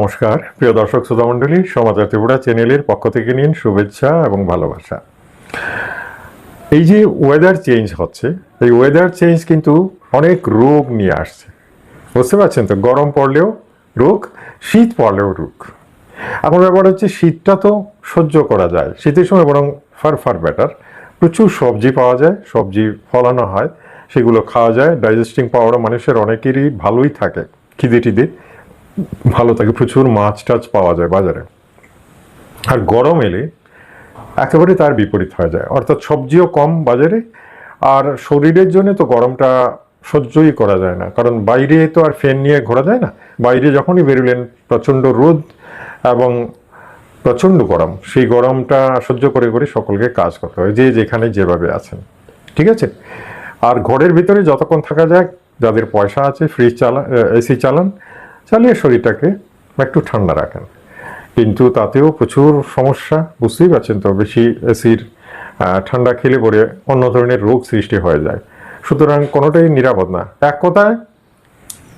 নমস্কার। প্রিয় দর্শক, শ্রোতামণ্ডলী, সমাচার ত্রিপুরা চ্যানেলের পক্ষ থেকে নিন শুভেচ্ছা এবং ভালোবাসা। এই যে ওয়েদার চেঞ্জ হচ্ছে, এই ওয়েদার চেঞ্জ কিন্তু অনেক রোগ নিয়ে আসছে। বুঝতে পারছেন তো? গরম পড়লেও রোগ, শীত পড়লেও রোগ। এখন ব্যাপার হচ্ছে শীতটা তো সহ্য করা যায়। শীতের সময় বরং ফার ফার বেটার প্রচুর সবজি পাওয়া যায়, সবজি ফলানো হয়, সেগুলো খাওয়া যায় ডাইজেস্টিং পাওয়ারও মানুষের অনেকেরই ভালোই থাকে খিদে টিদে ভালো থাকে প্রচুর মাছ টাছ পাওয়া যায় বাজারে। আর গরম এলে একেবারে তার বিপরীত হয়ে যায়। অর্থাৎ সবজিও কম বাজারে, আর শরীরের জন্য তো গরমটা সহ্যই করা যায় না। কারণ বাইরে তো আর ফ্যান নিয়ে ঘোরা যায় না। বাইরে যখনই বেরোলেন, প্রচণ্ড রোদ এবং প্রচণ্ড গরম। সেই গরমটা সহ্য করে করে সকলকে কাজ করতে হয়, যে যেখানে যেভাবে আছেন। ঠিক আছে? আর ঘরের ভিতরে যতক্ষণ থাকা যায়, যাদের পয়সা আছে ফ্রিজ চালা এসি চালান চালিয়ে শরীরটাকে একটু ঠান্ডা রাখেন। কিন্তু তাতেও প্রচুর সমস্যা, বুঝতেই পারছেন তো, বেশি এসির ঠান্ডা খেলে পরে অন্য ধরনের রোগ সৃষ্টি হয়ে যায়। সুতরাং কোনোটাই নিরাপদ না। এক কথায়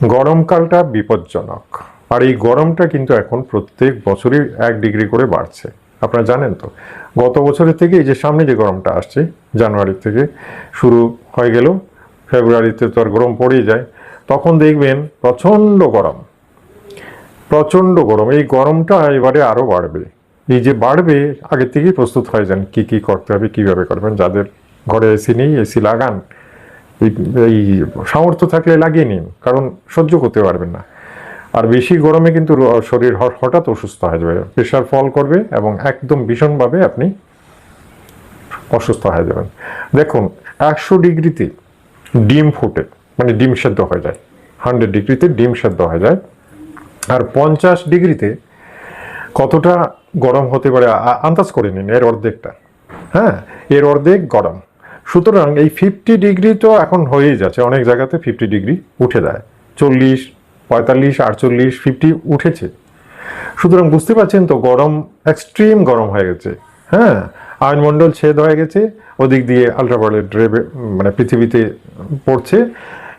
গরমকালটা বিপজ্জনক। আর এই গরমটা কিন্তু এখন প্রত্যেক বছরই এক ডিগ্রি করে বাড়ছে। আপনারা জানেন তো, গত বছরের থেকে এই যে সামনে যে গরমটা আসছে জানুয়ারি থেকে শুরু হয়ে গেল, ফেব্রুয়ারিতে তো আর গরম পড়েই যায়, তখন দেখবেন প্রচণ্ড গরম। প্রচণ্ড গরম। এই গরমটা এবারে আরও বাড়বে। এই যে বাড়বে, আগে থেকেই প্রস্তুত হয়ে যান কী কী করতে হবে, কীভাবে করবেন। যাদের ঘরে এসি নেই, এসি লাগান। এই- সামর্থ্য থাকলে লাগিয়ে নিন, কারণ সহ্য করতে পারবেন না। আর বেশি গরমে কিন্তু শরীর হঠাৎ অসুস্থ হয়ে যাবে। প্রেশার ফল করবে এবং একদম ভীষণভাবে আপনি অসুস্থ হয়ে যাবেন। দেখুন, একশো ডিগ্রিতে ডিম ফুটে মানে ডিম সেদ্ধ হয়ে যায়। হান্ড্রেড ডিগ্রিতে ডিম সেদ্ধ হয়ে যায়। আর পঞ্চাশ ডিগ্রিতে কতটা গরম হতে পারে? আন্দাজ করে নিন এর অর্ধেকটা। হ্যাঁ এর অর্ধেক গরম। সুতরাং এই ফিফটি ডিগ্রি তো এখন হয়েই যাচ্ছে। অনেক জায়গাতে ফিফটি ডিগ্রি উঠে দেয় চল্লিশ, পঁয়তাল্লিশ, আটচল্লিশ ফিফটি উঠেছে। সুতরাং বুঝতে পারছেন তো গরম এক্সট্রিম গরম হয়ে গেছে। হ্যাঁ আয়নমণ্ডল ছেদ হয়ে গেছে। ওদিক দিয়ে আলট্রাভায়োলেট রে মানে পৃথিবীতে পড়ছে।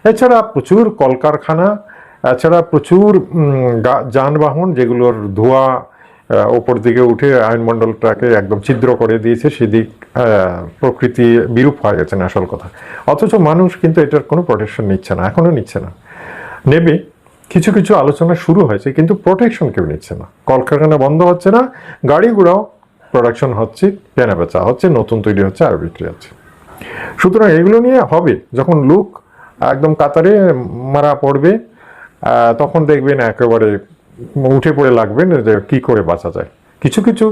এছাড়া প্রচুর কলকারখানা এছাড়া প্রচুর যানবাহন যেগুলোর ধোঁয়া ওপর দিকে উঠে আয়নমণ্ডলটাকে একদম ছিদ্র করে দিয়েছে, সেদিক প্রকৃতি বিরূপ হয়ে গেছে না, আসল কথা। অথচ মানুষ কিন্তু এটার কোনো প্রোটেকশন নিচ্ছে না, এখনও নিচ্ছে না। নেবে, কিছু কিছু আলোচনা শুরু হয়েছে, কিন্তু প্রোটেকশন কেউ নিচ্ছে না। কলকারখানা বন্ধ হচ্ছে না, গাড়ি ঘোড়াও প্রোডাকশন হচ্ছে, কেনা বেচা হচ্ছে, নতুন তৈরি হচ্ছে, আর বিক্রি হচ্ছে। সুতরাং এগুলো নিয়ে হবে, যখন লোক একদম কাতারে মারা পড়বে তখন দেখবেন একেবারে উঠে পড়ে লাগবেন যে কি করে বাঁচা যায়। কিছু কিছু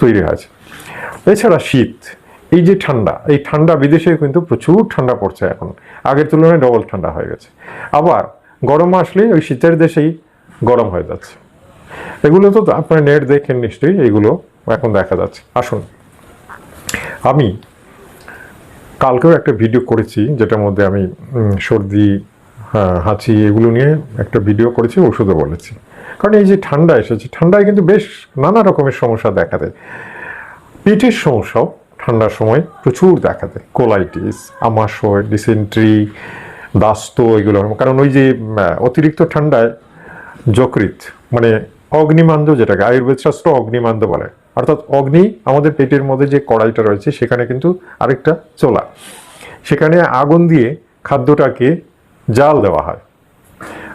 তৈরি হয়েছে। এছাড়া শীত, এই যে ঠান্ডা, এই ঠান্ডা বিদেশে কিন্তু প্রচুর ঠান্ডা পড়ছে এখন। আগের তুলনায় ডবল ঠান্ডা হয়ে গেছে। আবার গরম আসলে ওই শীতের দেশেই গরম হয়ে যাচ্ছে। এগুলো তো আপনার নেট দেখেন নিশ্চয়ই, এগুলো এখন দেখা যাচ্ছে। আসুন, আমি কালকেও একটা ভিডিও করেছি, যেটার মধ্যে আমি সর্দি হাঁচি এগুলো নিয়ে একটা ভিডিও করেছি, ওষুধও বলেছি। কারণ এই যে ঠান্ডা এসেছে, ঠান্ডায় কিন্তু বেশ নানা রকমের সমস্যা দেখা দেয়। পেটের সমস্যাও ঠান্ডার সময় প্রচুর দেখা দেয়। কোলাইটিস, আমাশয় ডিসেন্ট্রি দাস্ত এগুলো। কারণ ওই যে অতিরিক্ত ঠান্ডায় যকৃত মানে অগ্নিমান্দ যেটাকে, আয়ুর্বেদ শাস্ত্র অগ্নিমান্দ বলে। অর্থাৎ অগ্নি আমাদের পেটের মধ্যে যে কড়াইটা রয়েছে, সেখানে কিন্তু আরেকটা চোলা। সেখানে আগুন দিয়ে খাদ্যটাকে জাল দেওয়া হয়।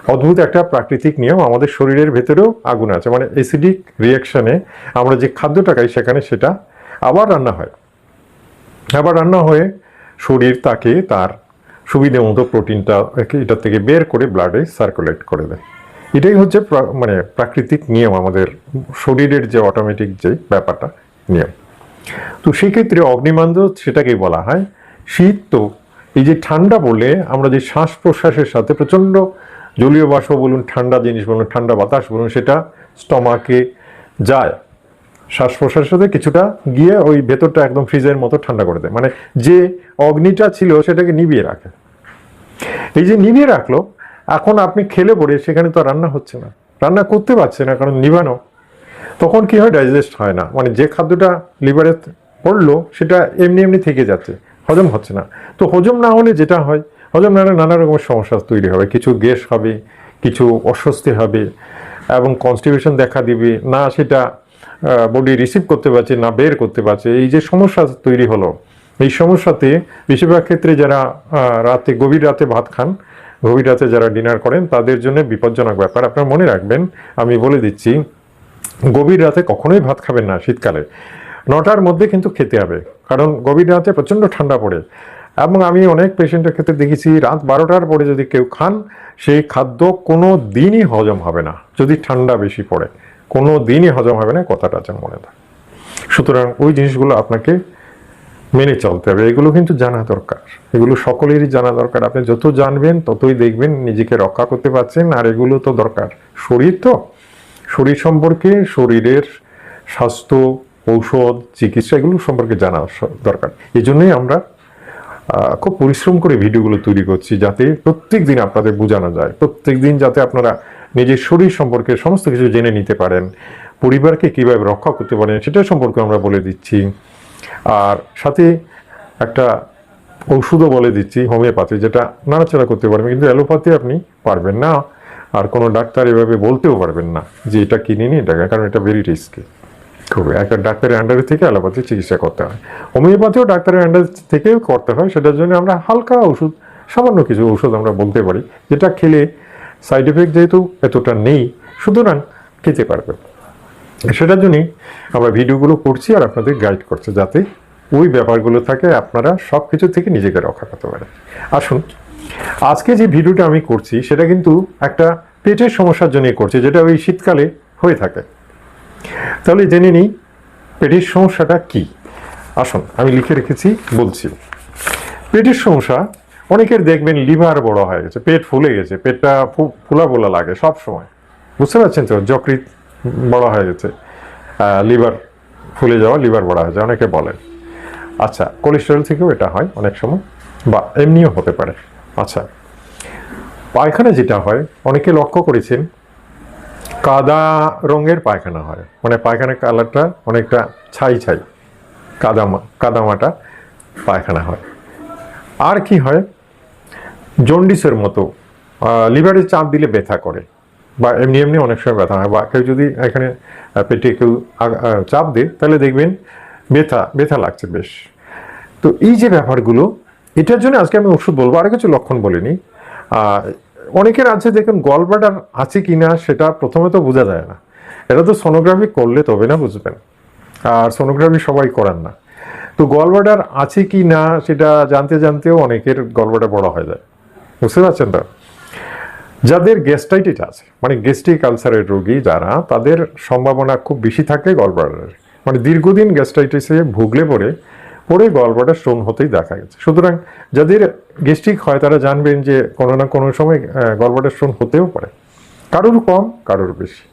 অদ্ভুত একটা প্রাকৃতিক নিয়ম আমাদের শরীরের ভেতরেও আগুন আছে। মানে অ্যাসিডিক রিয়াকশনে আমরা যে খাদ্যটা খাই সেখানে সেটা আবার রান্না হয়। আবার রান্না হয়ে শরীর তাকে তার সুবিধে মতো প্রোটিনটা এটা থেকে বের করে ব্লাডে সার্কুলেট করে দেয়। এটাই হচ্ছে মানে প্রাকৃতিক নিয়ম আমাদের শরীরের যে অটোমেটিক যে ব্যাপারটা, নিয়ম। তো সেক্ষেত্রে অগ্নিমান্দ সেটাকেই বলা হয় শীত তো এই যে ঠান্ডা বলে আমরা যে শ্বাস প্রশ্বাসের সাথে প্রচণ্ড জলীয় বাষ্প বলুন, ঠান্ডা জিনিস বলুন, ঠান্ডা বাতাস বলুন, সেটা স্টমাকে যায়। শ্বাস প্রশ্বাসের সাথে কিছুটা গিয়ে ওই ভেতরটা একদম ফ্রিজের মতো ঠান্ডা করে দেয়। মানে যে অগ্নিটা ছিল সেটাকে নিভিয়ে রাখে। এই যে নিভিয়ে রাখল, এখন আপনি খেলে পড়ে সেখানে তো রান্না হচ্ছে না। রান্না করতে পারছে না, কারণ নিভানো। তখন কি হয়, ডাইজেস্ট হয় না। মানে যে খাদ্যটা লিভারে পড়ল, সেটা এমনি এমনি থেকে যাচ্ছে। হজম হচ্ছে না। তো হজম না হলে যেটা হয়, হজম না হলে নানা রকমের সমস্যা তৈরি হবে। কিছু গ্যাস হবে, কিছু অস্বস্তি হবে এবং কনস্টিপেশন দেখা দিবে। না সেটা বডি রিসিভ করতে পারছে, না বের করতে পারছে। এই যে সমস্যা তৈরি হলো, এই সমস্যাতে বেশিরভাগ ক্ষেত্রে যারা রাতে, গভীর রাতে ভাত খান, গভীর রাতে যারা ডিনার করেন, তাদের জন্য বিপজ্জনক ব্যাপার। আপনারা মনে রাখবেন, আমি বলে দিচ্ছি, গভীর রাতে কখনোই ভাত খাবেন না শীতকালে। নটার মধ্যে কিন্তু খেতে হবে। কারণ গভীর রাতে প্রচণ্ড ঠান্ডা পড়ে। এবং আমি অনেক পেশেন্টের ক্ষেত্রে দেখেছি, রাত বারোটার পরে যদি কেউ খান, সেই খাদ্য কোনো দিনই হজম হবে না, যদি ঠান্ডা বেশি পড়ে। কোনো দিনই হজম হবে না কথাটা যেন মনে থাকে সুতরাং ওই জিনিসগুলো আপনাকে মেনে চলতে হবে। এগুলো কিন্তু জানা দরকার। এগুলো সকলেরই জানা দরকার। আপনি যত জানবেন, ততই দেখবেন নিজেকে রক্ষা করতে পারছেন। আর এগুলো তো দরকার। শরীর তো? শরীর সম্পর্কে শরীরের স্বাস্থ্য ঔষধ, চিকিৎসা এগুলো সম্পর্কে জানা দরকার। এই জন্যই আমরা খুব পরিশ্রম করে ভিডিওগুলো তৈরি করছি যাতে প্রত্যেক দিন আপনাদের বোঝানো যায়। প্রত্যেক দিন যাতে আপনারা নিজের শরীর সম্পর্কে সমস্ত কিছু জেনে নিতে পারেন, পরিবারকে কীভাবে রক্ষা করতে পারেন সেটা সম্পর্কে আমরা বলে দিচ্ছি। আর সাথে একটা ওষুধও বলে দিচ্ছি, হোমিওপ্যাথি, যেটা নাড়াচাড়া করতে পারবেন, কিন্তু অ্যালোপ্যাথি আপনি পারবেন না। আর কোনো ডাক্তার এভাবে বলতেও পারবেন না যে এটা কিনে নিন, এটা কারণ এটা ভেরি রিস্কি খুব একটা ডাক্তারের আন্ডারে থেকে অ্যালোপ্যাথি চিকিৎসা করতে হয়। হোমিওপ্যাথিও ডাক্তারের আন্ডার থেকেও করতে হয়, সেটার জন্য আমরা হালকা ওষুধ, সামান্য কিছু ওষুধ আমরা বলতে পারি, যেটা খেলে সাইড এফেক্ট যেহেতু এতটা নেই, সুতরাং খেতে পারবে। সেটার জন্যই আমরা ভিডিওগুলো করছি আর আপনাদের গাইড করছে, যাতে ওই ব্যাপারগুলো থাকে, আপনারা সব কিছু থেকে নিজেকে রক্ষা করতে পারেন। আসুন, আজকে যে ভিডিওটা আমি করছি, সেটা কিন্তু একটা পেটের সমস্যার জন্যই করছি, যেটা ওই শীতকালে হয়ে থাকে। তাহলে জেনে নিই, পেটের সমস্যাটা কি? আসুন, আমি লিখে রেখেছি, বলছি। পেটের সমস্যা, অনেকের দেখবেন লিভার বড় হয়ে গেছে, পেট ফুলে গেছে, পেটটা ফুলা ফুলা লাগে সব সময়। বুঝতে পারছেন তো? যকৃত বড় হয়ে গেছে লিভার ফুলে যাওয়া, লিভার বড় হয়ে যায় অনেকে বলেন। আচ্ছা কোলেস্টেরল থেকেও এটা হয় অনেক সময়, বা এমনিও হতে পারে। আচ্ছা পায়খানা যেটা হয়, অনেকে লক্ষ্য করেছেন কাদা রঙের পায়খানা হয়। মানে পায়খানার কালারটা অনেকটা ছাই ছাই কাদামা কাদামাটা পায়খানা হয়। আর কি হয়? জন্ডিসের মতো লিভারে চাপ দিলে ব্যথা করে। বা এমনি এমনি অনেক সময় ব্যথা হয়। বা কেউ যদি এখানে পেটে কেউ চাপ দেয়, তাহলে দেখবেন ব্যথা ব্যথা লাগছে বেশ। তো এই যে ব্যাপারগুলো, এটার জন্য আজকে আমি ওষুধ বলব। আর কিছু লক্ষণ বলিনি। অনেকের আছে দেখুন গলব্লাডার আছে কি না সেটা প্রথমে তো বোঝা যায় না। এটা তো সোনোগ্রাফি করলে তবে না বুঝবেন। আর সোনোগ্রাফি সবাই করান না। তো গলব্লাডার আছে কি না সেটা জানতে জানতেও অনেকের গলব্লাডার বড় হয়ে যায়। বুঝতে পারছেন তো? যাদের গ্যাস্ট্রাইটিস আছে মানে গ্যাস্ট্রিক আলসারের রোগী যারা, তাদের সম্ভাবনা খুব বেশি থাকে গলব্লাডারের মানে দীর্ঘদিন গ্যাস্ট্রাইটিসে ভুগলে পরে পরে গলব্লাডার স্টোন হতেই দেখা গেছে। সুতরাং যাদের গ্যাস্ট্রিক হয়, তারা জানবেন যে কোনো না কোনো সময় গলব্লাডার স্টোন হতেও পারে। কারোর কম, কারোর বেশি।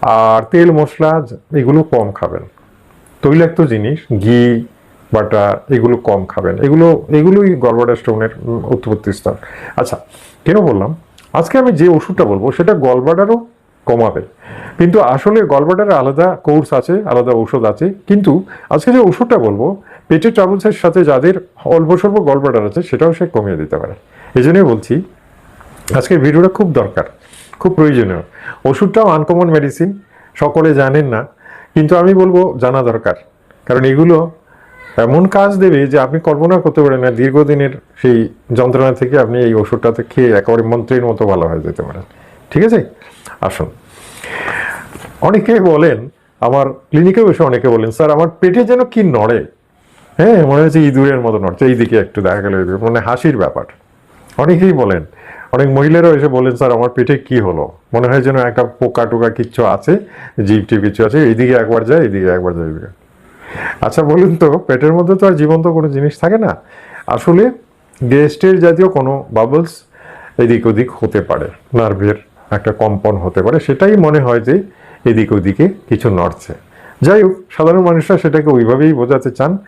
আর তেল, মশলা, এগুলো কম খাবেন। তৈলাক্ত জিনিস, ঘি, বাটার, এগুলো কম খাবেন। এগুলো, এগুলোই গলব্লাডার স্টোনের উৎপত্তি স্তর আচ্ছা কেন বললাম? আজকে আমি যে ওষুধটা বলব, সেটা গলব্লাডারও কমাবে। কিন্তু আসলে গলব্লাডারের আলাদা কোর্স আছে, আলাদা ঔষধ আছে। কিন্তু আজকে যে ওষুধটা বলব পেটের ট্রাবলসের সাথে যাদের অল্প স্বল্প গলব্লাডার আছে সেটাও সে কমিয়ে দিতে পারে। এই জন্যই বলছি, আজকের ভিডিওটা খুব দরকার, খুব প্রয়োজনীয়। ওষুধটাও আনকমন মেডিসিন সকলে জানেন না, কিন্তু আমি বলব জানা দরকার। কারণ এগুলো এমন কাজ দেবে যে আপনি কল্পনা করতে পারেন না, দীর্ঘদিনের সেই যন্ত্রণা থেকে আপনি এই ওষুধটাতে খেয়ে একেবারে মন্ত্রের মতো ভালো হয়ে যেতে পারেন। ঠিক আছে? আসুন। অনেকে বলেন, আমার ক্লিনিকে বসে অনেকে বলেন, স্যার, আমার পেটে যেন কি নড়ে? হ্যাঁ মনে হচ্ছে ইঁদুরের মতো নড়ছে। এইদিকে একটু দেখা গেল মানে হাসির ব্যাপার। অনেকেই বলেন, অনেক মহিলারাও এসে বলেন, স্যার, আমার পেটে কি হলো? মনে হয় যেন একটা পোকা টোকা কিচ্ছু আছে, জীব টিপ কিছু আছে, এইদিকে একবার যায়, এইদিকে একবার যায় আচ্ছা বলুন তো, পেটের মধ্যে তো আর জীবন্ত কোনো জিনিস থাকে না? আসলে গেস্টের জাতীয় কোনো বাবলস এদিক ওদিক হতে পারে। নার্ভের একটা কম্পন হতে পারে। সেটাই মনে হয় যে এদিক ওদিকে কিছু নড়ছে। যাই হোক, সাধারণ মানুষরা সেটাকে ওইভাবেই বোঝাতে চান।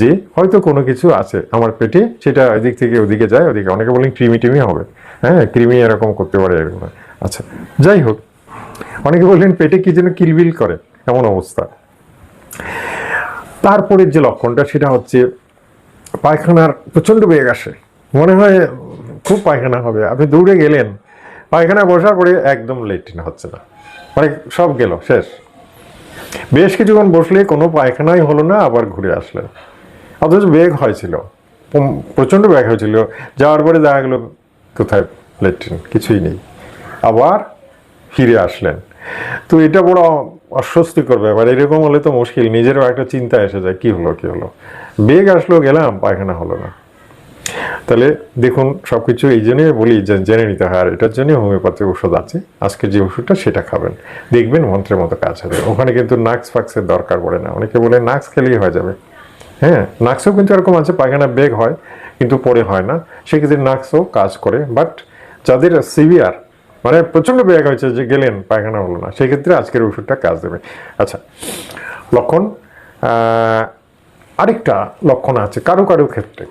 যে হয়তো কোনো কিছু আছে আমার পেটে, সেটা এদিক থেকে ওদিকে যায়, ওদিকে অনেকে বলেন ক্রিমি টিমি হবে। হ্যাঁ ক্রিমি এরকম করতে পারে এরকম। আচ্ছা যাই হোক, অনেকে বললেন পেটে কি যেন কিলবিল করে, এমন অবস্থা। তারপরের যে লক্ষণটা, সেটা হচ্ছে পায়খানার প্রচণ্ড বেগ আসে। মনে হয় খুব পায়খানা হবে। আপনি দৌড়ে গেলেন পায়খানা বসার পরে একদম লেট্রিন হচ্ছে না। মানে সব গেল, শেষ। বেশ কিছুক্ষণ বসলে কোনো পায়খানাই হলো না, আবার ঘুরে আসলেন। অথচ বেগ হয়েছিল। প্রচণ্ড ব্যাগ হয়েছিল। যাওয়ার পরে দেখা গেলো কোথায় ল্যাট্রিন কিছুই নেই। আবার ফিরে আসলেন। তো এটা বড় অস্বস্তিকর ব্যাপার। এরকম হলে তো মুশকিল। নিজেরও একটা চিন্তা এসে যায়, কি হলো কি হলো? বেগ আসলো, গেলাম, পায়খানা হলো না। তাহলে দেখুন, সবকিছু এই জন্যই বলি জেনে নিতে হয়, আর এটার জন্য হোমিওপ্যাথি ওষুধ আছে। আজকে যে ওষুধটা, সেটা খাবেন। দেখবেন মন্ত্রের মতো কাজ হবে। ওখানে কিন্তু নাক্স ফাক্সের দরকার পড়ে না। অনেকে বলে, নাক্স খেলেই হয়ে যাবে। হ্যাঁ নাক্সও কিন্তু এরকম আছে, পায়খানা বেগ হয়, কিন্তু পরে হয় না। সেক্ষেত্রে নাক্সও কাজ করে বাট যাদের সিভিয়ার মানে প্রচণ্ড বেগ হয়েছে যে গেলেন পায়খানা হলো না, সেক্ষেত্রে আজকের ওষুধটা কাজ দেবে। আচ্ছা লক্ষণ আরেকটা লক্ষণ আছে কারও কারও ক্ষেত্রে।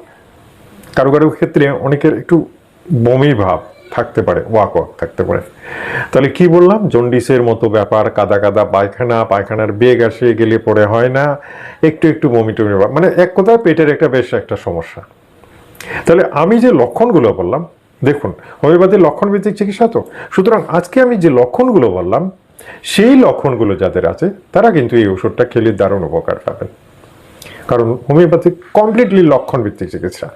কারও কারও ক্ষেত্রে অনেকের একটু বমি ভাব থাকতে পারে ওয়াক ওয়াক থাকতে পারে। তাহলে কি বললাম? জন্ডিসের মতো ব্যাপার, কাদা কাদা, পায়খানা, পায়খানার বেগ আসে, গেলে পরে হয় না। একটু একটু বমি টমি মানে এক কথায় পেটের একটা বেশ একটা সমস্যা। তাহলে আমি যে লক্ষণগুলো বললাম, দেখুন হোমিওপ্যাথির লক্ষণ ভিত্তিক চিকিৎসা তো। সুতরাং আজকে আমি যে লক্ষণগুলো বললাম, সেই লক্ষণগুলো যাদের আছে, তারা কিন্তু এই ওষুধটা খেলে দারুণ উপকার পাবেন। কারণ হোমিওপ্যাথি কমপ্লিটলি লক্ষণ ভিত্তিক চিকিৎসা।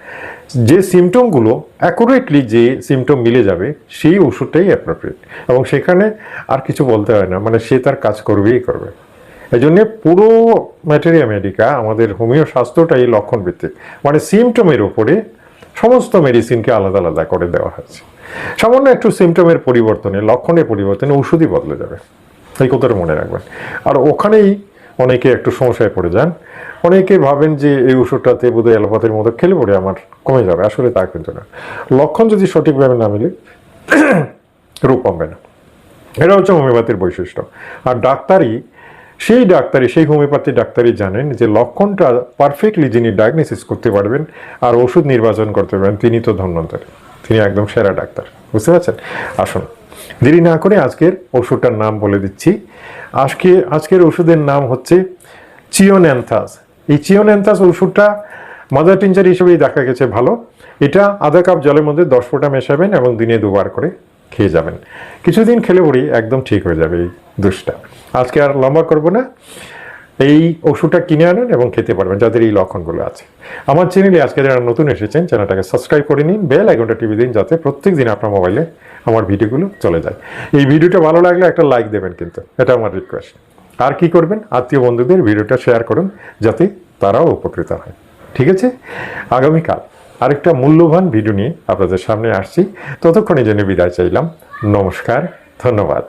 যে সিমটমগুলো অ্যাকুরেটলি যে সিমটম মিলে যাবে, সেই ওষুধটাই অ্যাপ্রোপ্রিয়েট এবং সেখানে আর কিছু বলতে হয় না মানে সে তার কাজ করবেই করবে। এই জন্যে পুরো ম্যাটেরিয়া মেডিকা আমাদের হোমিও স্বাস্থ্যটাই লক্ষণ ভিত্তিক মানে সিমটমের ওপরে সমস্ত মেডিসিনকে আলাদা আলাদা করে দেওয়া হয়েছে। সামান্য একটু সিমটমের পরিবর্তনে, লক্ষণের পরিবর্তনে ওষুধই বদলে যাবে। এই কথাটা মনে রাখবেন। আর ওখানেই অনেকে একটু সমস্যায় পড়ে যান। অনেকে ভাবেন যে এই ওষুধটাতে বোধহয় অ্যালোপ্যাথির মতো খেলে পড়ে আমার কমে যাবে। আসলে তা কিন্তু না। লক্ষণ যদি সঠিকভাবে না মিলে, রোগ কমবে না। এটা হচ্ছে হোমিওপ্যাথির বৈশিষ্ট্য। আর ডাক্তারই, সেই ডাক্তারই, সেই হোমিওপ্যাথি ডাক্তারই জানেন যে লক্ষণটা পারফেক্টলি যিনি ডায়াগনোসিস করতে পারবেন আর ওষুধ নির্বাচন করতে পারবেন, তিনি তো ধন্যন্তরী। তিনি একদম সেরা ডাক্তার। বুঝতে পারছেন? আসুন। দেরি না করে আজকের ওষুধটার নাম বলে দিচ্ছি। আজকে, আজকের ওষুধের নাম হচ্ছে চিওন্যান্থাস। এই চিওন্যান্থাস ওষুধটা মাদার টিঞ্চার হিসেবেই দেখা গেছে ভালো। এটা আধা কাপ জলের মধ্যে দশ ফোঁটা মেশাবেন এবং দিনে দুবার করে খেয়ে যাবেন। কিছুদিন খেলে পড়ি একদম ঠিক হয়ে যাবে এই দুষ্টা আজকে আর লম্বা করব না। এই ওষুধটা কিনে আনেন এবং খেতে পারবেন, যাদের এই লক্ষণগুলো আছে। আমার চ্যানেলে আজকে যারা নতুন এসেছেন, চ্যানেলটাকে সাবস্ক্রাইব করে নিন বেল আইকনটা টিভি দিন, যাতে প্রত্যেক দিন আপনার মোবাইলে আমার ভিডিওগুলো চলে যায়। এই ভিডিওটা ভালো লাগলে একটা লাইক দেবেন কিন্তু, এটা আমার রিকোয়েস্ট আর কি করবেন? আত্মীয় বন্ধুদের ভিডিওটা শেয়ার করুন, যাতে তারাও উপকৃত হয়। ঠিক আছে? আগামীকাল আরেকটা মূল্যবান ভিডিও নিয়ে আপনাদের সামনে আসছি। ততক্ষণে জন্য বিদায় চাইলাম। নমস্কার, ধন্যবাদ।